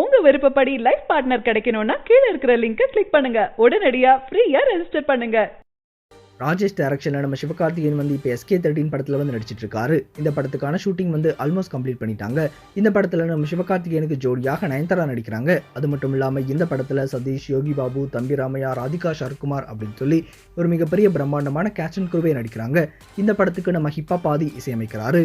உங்க விருப்பப்படி life partner கிடைக்கணும்னா கீழே இருக்கிற லிங்கை கிளிக் பண்ணுங்க. உடனடியா ஃப்ரீயா ரெஜிஸ்டர் பண்ணுங்க. ராஜேஷ் டைரக்ஷனில் நம்ம சிவகார்த்திகேயன் வந்து இப்போ எஸ்கே தேர்ட்டின் படத்தில் வந்து நடிச்சிட்டு இருக்காரு. இந்த படத்துக்கான ஷூட்டிங் வந்து ஆல்மோஸ்ட் கம்ப்ளீட் பண்ணிட்டாங்க. இந்த படத்தில் நம்ம சிவகார்த்திகேயனுக்கு ஜோடியாக நயன்தாரா நடிக்கிறாங்க. அது மட்டும் இல்லாமல் இந்த படத்தில் சதீஷ் யோகி பாபு தம்பி ராமையா ராதிகா சரத்குமார் அப்படின்னு சொல்லி ஒரு மிகப்பெரிய பிரம்மாண்டமான கேட்சன் குருவே நடிக்கிறாங்க. இந்த படத்துக்கு நம்ம ஹிப்பா பாதி இசையமைக்கிறாரு.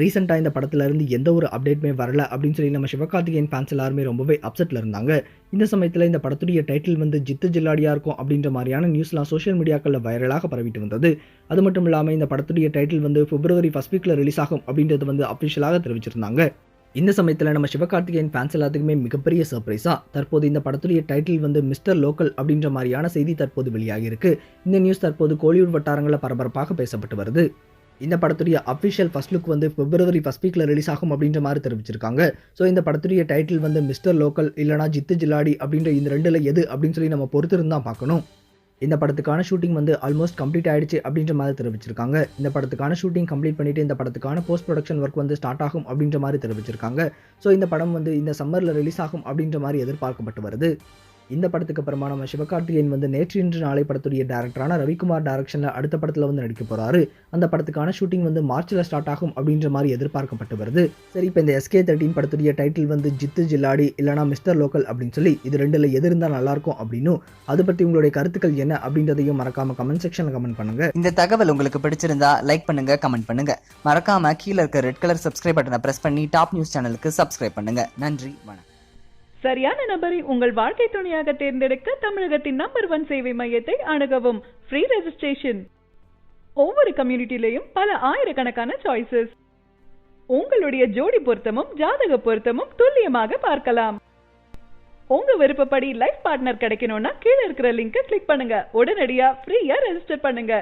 ரீசெண்டாக இந்த படத்துலேருந்து எந்த ஒரு அப்டேட்டுமே வரல அப்படின்னு சொல்லி நம்ம சிவகார்த்திகேயன் ஃபேன்ஸ் எல்லாருமே ரொம்பவே அப்செட்டில் இருந்தாங்க. இந்த சமயத்தில் இந்த படத்துடைய டைட்டில் வந்து ஜித்து ஜில்லாடியாக இருக்கும் அப்படின்ற மாதிரியான நியூஸ்லாம் சோஷியல் மீடியாக்களில் வைரலாக பரவிட்டு வந்தது. அது மட்டும் இல்லாமல் இந்த படத்துடைய டைட்டில் வந்து பிப்ரவரி ஃபஸ்ட் வீக்கில் ரிலீஸ் ஆகும் அப்படின்றது வந்து அஃபிஷியலாக தெரிவிச்சிருந்தாங்க. இந்த சமயத்தில் நம்ம சிவகார்த்திகேயன் ஃபேன்ஸ் எல்லாத்துக்குமே மிகப்பெரிய சர்ப்ரைஸாக தற்போது இந்த படத்துடைய டைட்டில் வந்து மிஸ்டர் லோக்கல் அப்படின்ற மாதிரியான செய்தி தற்போது வெளியாகியிருக்கு. இந்த நியூஸ் தற்போது கோலிவுட் வட்டாரங்களில் பரபரப்பாக பேசப்பட்டு வருது. இந்த படத்துடைய அஃபிஷியல் ஃபர்ஸ்ட் லுக் வந்து பிப்ரவரி ஃபர்ஸ்ட் வீக்கில் ரிலீஸ் ஆகும் அப்படின்ற மாதிரி தெரிவிச்சிருக்காங்க. ஸோ இந்த படத்துடைய டைட்டில் வந்து மிஸ்டர் லோக்கல் இல்லைனா ஜித்து ஜில்லாடி அப்படின்ற இந்த ரெண்டில் எது அப்படின்னு சொல்லி நம்ம பொறுத்திருந்து தான் பார்க்கணும். இந்த படத்துக்கான ஷூட்டிங் வந்து ஆல்மோஸ்ட் கம்ப்ளீட் ஆயிடுச்சு அப்படின்ற மாதிரி தெரிவிச்சிருக்காங்க. இந்த படத்துக்கான ஷூட்டிங் கம்ப்ளீட் பண்ணிட்டு இந்த படத்துக்கான போஸ்ட் ப்ரொடக்ஷன் ஒர்க் வந்து ஸ்டார்ட் ஆகும் அப்படின்ற மாதிரி தெரிவிச்சிருக்காங்க. ஸோ இந்த படம் வந்து இந்த சம்மரில் ரிலீஸ் ஆகும் அப்படின்ற மாதிரி எதிர்பார்க்கப்பட்டு வருது. இந்த படத்துக்கு அப்புறமா நம்ம சிவகார்த்திகேயன் வந்து நேற்று இன்று நாளை படத்துடைய டேரக்டரான ரவிக்குமார் டேரக்ஷனில் அடுத்த படத்தில் வந்து நடிக்க போகிறாரு அந்த படத்துக்கான ஷூட்டிங் வந்து மார்ச்சில் ஸ்டார்ட் ஆகும் அப்படின்ற மாதிரி எதிர்பார்க்கப்பட்டு வருது. சரி இப்போ இந்த எஸ்கே தேர்ட்டின் படத்துடைய டைட்டில் வந்து ஜித்து ஜில்லாடி இல்லைனா மிஸ்டர் லோக்கல் அப்படின்னு சொல்லி இது ரெண்டில் எது இருந்தால் நல்லாயிருக்கும் அப்படின்னும் அதை பற்றி உங்களுடைய கருத்துக்கள் என்ன அப்படின்றதையும் மறக்காம கமெண்ட் செக்ஷனில் கமெண்ட் பண்ணுங்க. இந்த தகவல் உங்களுக்கு பிடிச்சிருந்தா லைக் பண்ணுங்க கமெண்ட் பண்ணுங்க. மறக்காம கீழே இருக்க ரெட் கலர் சப்ஸ்கிரைப் பட்டனை பிரஸ் பண்ணி டாப் நியூஸ் சேனலுக்கு சப்ஸ்கிரைப் பண்ணுங்க. நன்றி வணக்கம். சரியான நபரை உங்கள் வாழ்க்கை துணையாக தேர்ந்தெடுக்க தமிழகத்தின் நம்பர் ஒன் சேவை மையத்தை அணுகவும். ஃப்ரீ ரெஜிஸ்ட்ரேஷன் ஒவ்வொரு கம்யூனிட்டிலையும் பல ஆயிரக்கணக்கான சாய்ஸஸ் உங்களுடைய ஜோடி பொருத்தமும் ஜாதக பொருத்தமும் துல்லியமாக பார்க்கலாம். உங்க விருப்பப்படி லைஃப் பார்ட்னர் கிடைக்கணும்னா கீழே இருக்கிற லிங்கை கிளிக் பண்ணுங்க. உடனடியா ஃப்ரீயா ரெஜிஸ்டர் பண்ணுங்க.